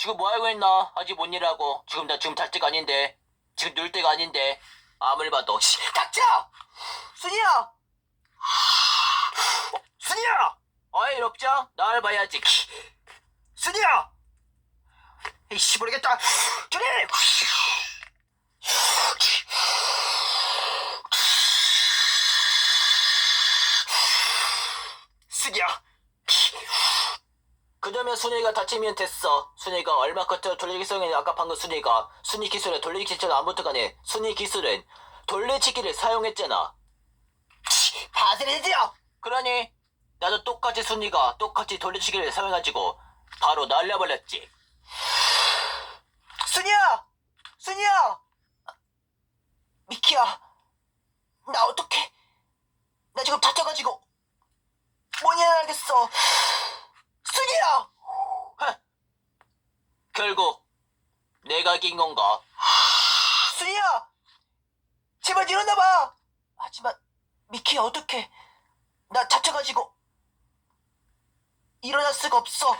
지금 뭐 하고 있나? 아직 못 일하고. 지금 나 지금 잘 때가 아닌데. 지금 놀 때가 아닌데. 아무리 봐도. 씨, 닥쳐! 순이야! 어, 순이야! 어이, 럽장. 날 봐야지. 순이야! 이씨, 모르겠다. 저리! 순이야! 그러면 순이가 다치면 됐어. 순이가 얼마 커터 돌리기 성에 아까 방금 순이가 순이 기술에 돌리기 기술은 아무튼 간에 순이 기술은 돌려치기를 사용했잖아. 바스레지요. 그러니 나도 똑같이 순이가 똑같이 돌려치기를 사용해가지고 바로 날려버렸지. 순이야, 순이야, 미키야, 나 어떡해? 나 지금 다쳐가지고 뭐니 알겠어. 순이야! 결국 내가 이긴 건가? 순이야! 제발 일어나봐! 하지만 미키야 어떡해 나 다쳐가지고 일어날 수가 없어!